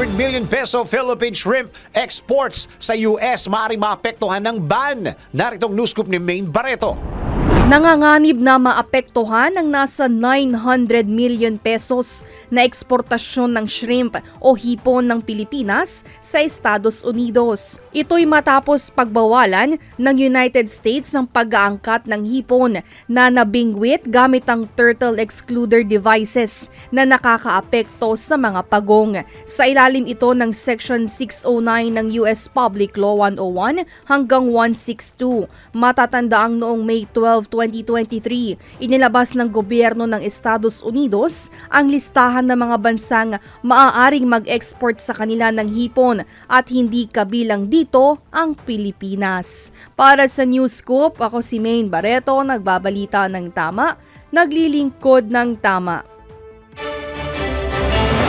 100 million peso Philippine shrimp exports sa US maaari maapektuhan ng ban. Naritong news scoop ni Maine Barreto. Nanganganib na maapektuhan ng nasa 900 million pesos na eksportasyon ng shrimp o hipon ng Pilipinas sa Estados Unidos. Ito'y matapos pagbawalan ng United States ng pag-aangkat ng hipon na nabingwit gamit ang turtle excluder devices na nakakaapekto sa mga pagong. Sa ilalim ito ng Section 609 ng US Public Law 101 hanggang 162. Matatanda ang noong May 12, 2023, inilabas ng gobyerno ng Estados Unidos ang listahan ng mga bansang maaaring mag-export sa kanila ng hipon at hindi kabilang dito ang Pilipinas. Para sa News Scoop, ako si Maine Barreto, nagbabalita ng tama, naglilingkod ng tama.